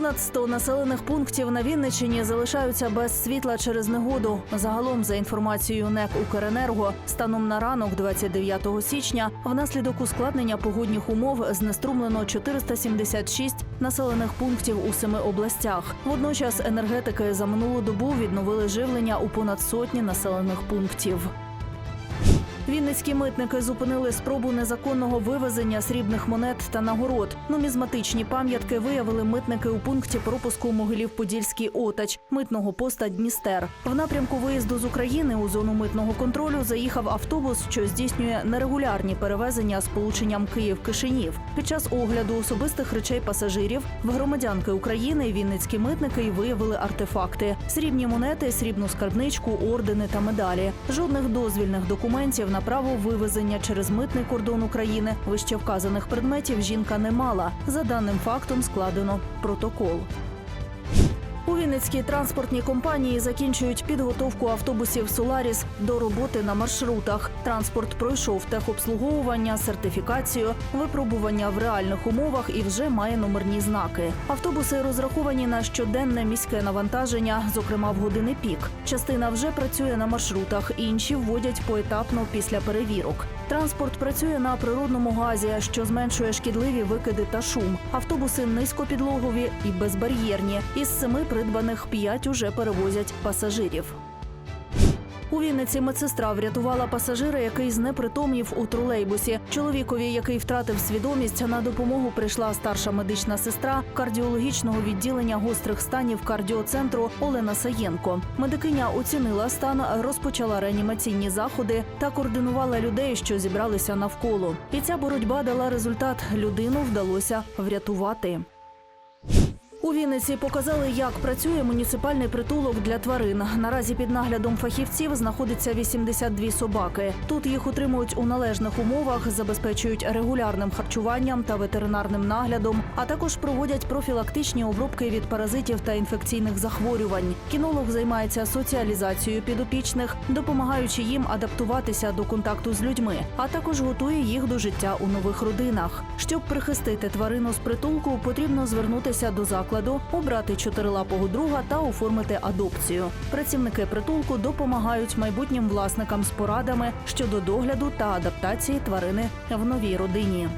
Понад 100 населених пунктів на Вінниччині залишаються без світла через негоду. Загалом, за інформацією НЕК «Укренерго», станом на ранок, 29 січня, внаслідок ускладнення погодних умов знеструмлено 476 населених пунктів у семи областях. Водночас енергетики за минулу добу відновили живлення у понад сотні населених пунктів. Вінницькі митники зупинили спробу незаконного вивезення срібних монет та нагород. Нумізматичні пам'ятки виявили митники у пункті пропуску Могилів-Подільський Отач митного поста Дністер. В напрямку виїзду з України у зону митного контролю заїхав автобус, що здійснює нерегулярні перевезення з полученням Київ-Кишинів. Під час огляду особистих речей пасажирів в громадянки України вінницькі митники й виявили артефакти: срібні монети, срібну скарбничку, ордени та медалі. Жодних дозвільних документів на право вивезення через митний кордон України вище вказаних предметів жінка не мала. За даним фактом складено протокол. У Вінницькій транспортній компанії закінчують підготовку автобусів Соларіс до роботи на маршрутах. Транспорт пройшов техобслуговування, сертифікацію, випробування в реальних умовах і вже має номерні знаки. Автобуси розраховані на щоденне міське навантаження, зокрема в години пік. Частина вже працює на маршрутах, інші вводять поетапно після перевірок. Транспорт працює на природному газі, що зменшує шкідливі викиди та шум. Автобуси низькопідлогові і безбар'єрні. Із семи придбаних п'ять уже перевозять пасажирів. У Вінниці медсестра врятувала пасажира, який знепритомнів у тролейбусі. Чоловікові, який втратив свідомість, на допомогу прийшла старша медична сестра кардіологічного відділення гострих станів кардіоцентру Олена Саєнко. Медикиня оцінила стан, розпочала реанімаційні заходи та координувала людей, що зібралися навколо. І ця боротьба дала результат. Людину вдалося врятувати. У Вінниці показали, як працює муніципальний притулок для тварин. Наразі під наглядом фахівців знаходиться 82 собаки. Тут їх утримують у належних умовах, забезпечують регулярним харчуванням та ветеринарним наглядом, а також проводять профілактичні обробки від паразитів та інфекційних захворювань. Кінолог займається соціалізацією підопічних, допомагаючи їм адаптуватися до контакту з людьми, а також готує їх до життя у нових родинах. Щоб прихистити тварину з притулку, потрібно звернутися до закладу, обрати чотирилапого друга та оформити адопцію. Працівники притулку допомагають майбутнім власникам з порадами щодо догляду та адаптації тварини в новій родині.